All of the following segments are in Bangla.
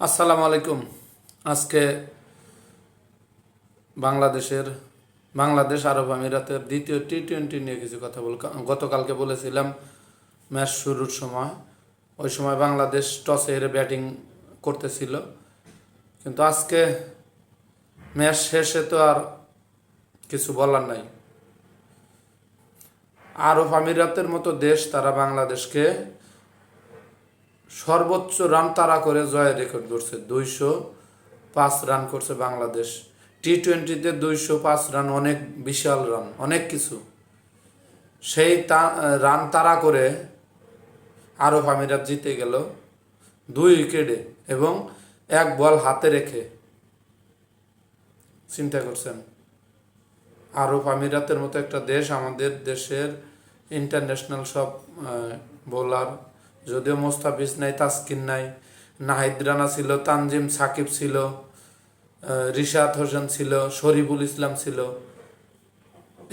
আসসালামু আলাইকুম। আজকে বাংলাদেশের, বাংলাদেশ আরব আমিরাতের দ্বিতীয় টি টোয়েন্টি নিয়ে কিছু কথা বল, গতকালকে বলেছিলাম ম্যাচ শুরুর সময়। ওই সময় বাংলাদেশ টসে হেরে ব্যাটিং করতেছিল। কিন্তু আজকে ম্যাচ শেষে তো আর কিছু বলার নাই। আরব আমিরাতের মতো দেশ, তারা বাংলাদেশকে সর্বোচ্চ রান তারা করে জয়ের রেকর্ড করছে দুইশো পাঁচ রান করছে বাংলাদেশ। টি টোয়েন্টিতে দুইশো পাঁচ রান অনেক বিশাল রান, অনেক কিছু। সেই তা- রান তারা করে আরব আমিরাত জিতে গেল দুই উইকেটে এবং এক বল হাতে রেখে। চিন্তা করছেন? আরব আমিরাতের মতো একটা দেশ আমাদের দেশের ইন্টারন্যাশনাল সব বোলার যদিও মোস্তাফিজ নাই, তাসকিন নাই নাহিদ রানা ছিল, তানজিম সাকিব ছিল রিশাদ হোসেন ছিল, শরীফুল ইসলাম ছিল।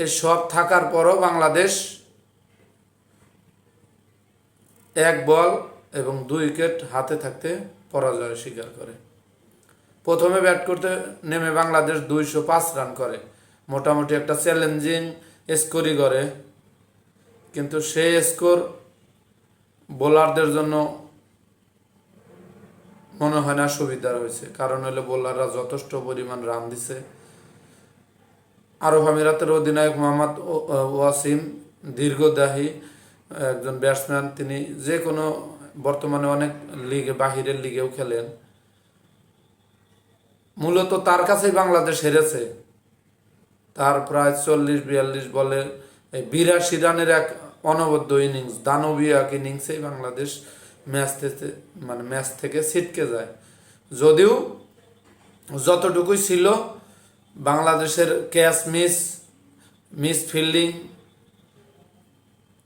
এসব থাকার পরও বাংলাদেশ এক বল এবং দুই উইকেট হাতে থাকতে পরাজয় স্বীকার করে। প্রথমে ব্যাট করতে নেমে বাংলাদেশ দুইশো পাঁচ রান করে। মোটামুটি একটা চ্যালেঞ্জিং স্কোরই করে। কিন্তু সেই স্কোর বোলারদের জন্য মনে হয় না সুবিধার হয়েছে কারণ হলো বোলাররা যথেষ্ট পরিমাণ রান দিছে। আরব আমিরাতের অধিনায়ক মোহাম্মদ ওয়াসিম দীর্ঘদাহী একজন ব্যাটসম্যান। তিনি যে কোনো বর্তমানে অনেক লিগে, বাহিরের লিগেও খেলেন। মূলত তার কাছেই বাংলাদেশ হেরেছে। তার প্রায় চল্লিশ, বিয়াল্লিশ বলে বিরাশি রানের এক অনবদ্য ইনিংস দানবীয় এক ইনিংসেই বাংলাদেশ ম্যাচ থেকে মানে ম্যাচ থেকে ছিটকে যায়। যদিও যতটুকুই ছিল, বাংলাদেশের catch miss miss fielding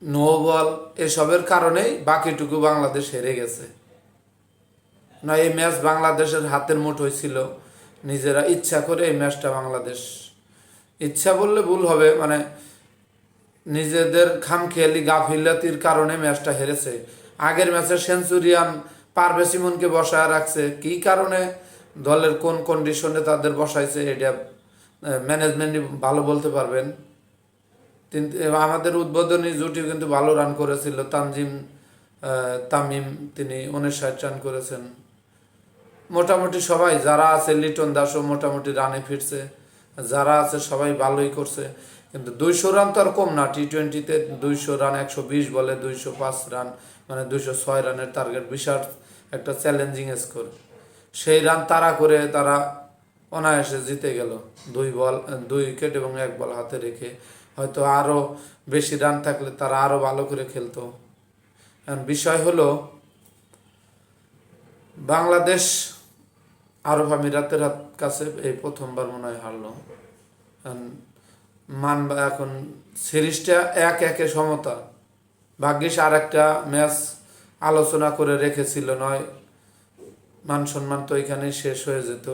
no ball এসবের কারণেই বাকিটুকু বাংলাদেশ হেরে গেছে। না, এই ম্যাচ বাংলাদেশের হাতের মুঠোয় ছিল। নিজেরা ইচ্ছা করে এই ম্যাচটা বাংলাদেশ ইচ্ছা বললে ভুল হবে মানে নিজেদের খামখেয়ালি গাফিলাতির কারণে ম্যাচটা হেরেছে। আগের ম্যাচে সেঞ্চুরিয়ান পারভেজ ইমনকে বসায় রাখছে। কি কারণে? দলের কোন কন্ডিশনে তাদের বসাইছে এটা ম্যানেজমেন্ট ভালো বলতে পারবেন। কিন্তু আমাদের উদ্বোধনী জুটি কিন্তু ভালো রান করেছিল। তানজিম তামিম, তিনি উনিশ উনষাট রান করেছেন। মোটামুটি সবাই, যারা আছে লিটন দাসও মোটামুটি রানে ফিরছে। যারা আছে সবাই ভালোই করছে। কিন্তু দুইশো রান তো আর কম না। টি টোয়েন্টিতে দুইশো রান, একশো বিশ বলে দুইশো পাঁচ রান মানে দুইশো ছয় রানের টার্গেট বিশাল একটা চ্যালেঞ্জিং স্কোর সেই রান তারা করে তারা অনায়াসে জিতে গেল। দুই বল, দুই উইকেট এবং এক বল হাতে রেখে হয়তো আরও বেশি রান থাকলে তারা আরও ভালো করে খেলতো। বিষয় হলো, বাংলাদেশ আরব আমিরাতের কাছে এই প্রথমবার মনে হয় হারলো। মানবা এখন সিরিজটা এক একে সমতা। ভাগ্যিস আর একটা ম্যাচ আলোচনা করে রেখেছিল, নয় মান সম্মান তো এখানেই শেষ হয়ে যেত।